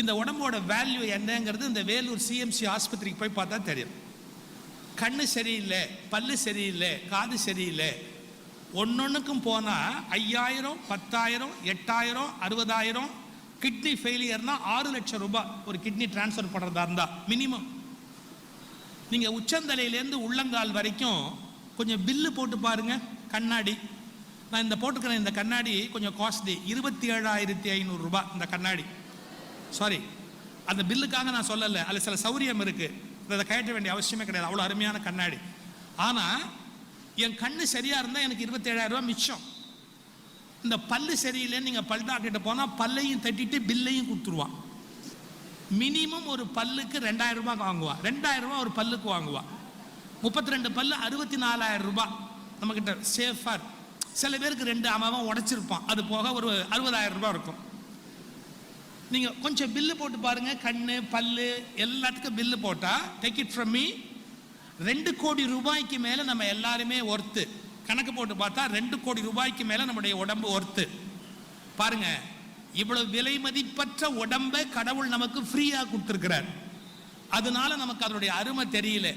இந்த உடம்போட வேல்யூ என்னங்கிறது இந்த வேலூர் சிஎம்சி ஆஸ்பத்திரிக்கு போய் பார்த்தா தெரியும். கண்ணு சரியில்லை பல்லு சரியில்லை காது சரியில்லை. ஒன்னொன்றுக்கும் போனால் ஐயாயிரம் பத்தாயிரம் எட்டாயிரம் அறுபதாயிரம் கிட்னி ஃபெயிலியர்னா ஆறு லட்சம் ரூபாய் ஒரு கிட்னி டிரான்ஸ்ஃபர் பண்ணுறதா இருந்தால் மினிமம். நீங்கள் உச்சந்தலையிலேருந்து உள்ளங்கால் வரைக்கும் கொஞ்சம் பில்லு போட்டு பாருங்கள் கண்ணாடி. நான் இந்த போட்டுக்கிறேன் இந்த கண்ணாடி கொஞ்சம் காஸ்ட்லி இருபத்தி ஏழாயிரத்தி ஐநூறுரூபா இந்த கண்ணாடி. சாரி அந்த பில்லுக்காக நான் சொல்லலை. அதில் சில சௌரியம் இருக்குது அதை கயற்ற வேண்டிய அவசியமே கிடையாது. அவ்வளோ அருமையான கண்ணாடி. ஆனால் என் கண்ணு சரியாக இருந்தால் எனக்கு இருபத்தேழாயிரம் மிச்சம். இந்த பல்லு சரியில்லைன்னு நீங்கள் பல் டாக்டர்கிட்ட போனால் பல்லையும் தட்டிட்டு பில்லையும் கொடுத்துருவான் மினிமம் ஒரு பல்லுக்கு ரெண்டாயிரம் ரூபாய் வாங்குவான் ரெண்டாயிரம் ரூபா ஒரு பல்லுக்கு வாங்குவான் முப்பத்தி ரெண்டு பல்லு அறுபத்தி நாலாயிரம் ரூபாய் நம்மக்கிட்ட சேஃபாக சில பேருக்கு ரெண்டு அவன் உடச்சிருப்பான். அது போக ஒரு அறுபதாயிரம் ரூபாய் இருக்கும். நீங்கள் கொஞ்சம் பில்லு போட்டு பாருங்க. கண்ணு பல்லு எல்லாத்துக்கும் பில்லு போட்டால் டேக் இட் ஃப்ரம் மீ ரெண்டு கோடி ரூபாய்க்கு மேலே நம்ம எல்லாருமே ஒர்த்து கணக்கு போட்டு பார்த்தா ரெண்டு கோடி ரூபாய்க்கு மேலே நம்முடைய உடம்பு ஒர்த்து பாருங்க இவ்வளவு விலை மதிப்பற்ற உடம்பை கடவுள் நமக்கு ஃப்ரீயாக கொடுத்துருக்கிறார். அதனால நமக்கு அதனுடைய அருமை தெரியல.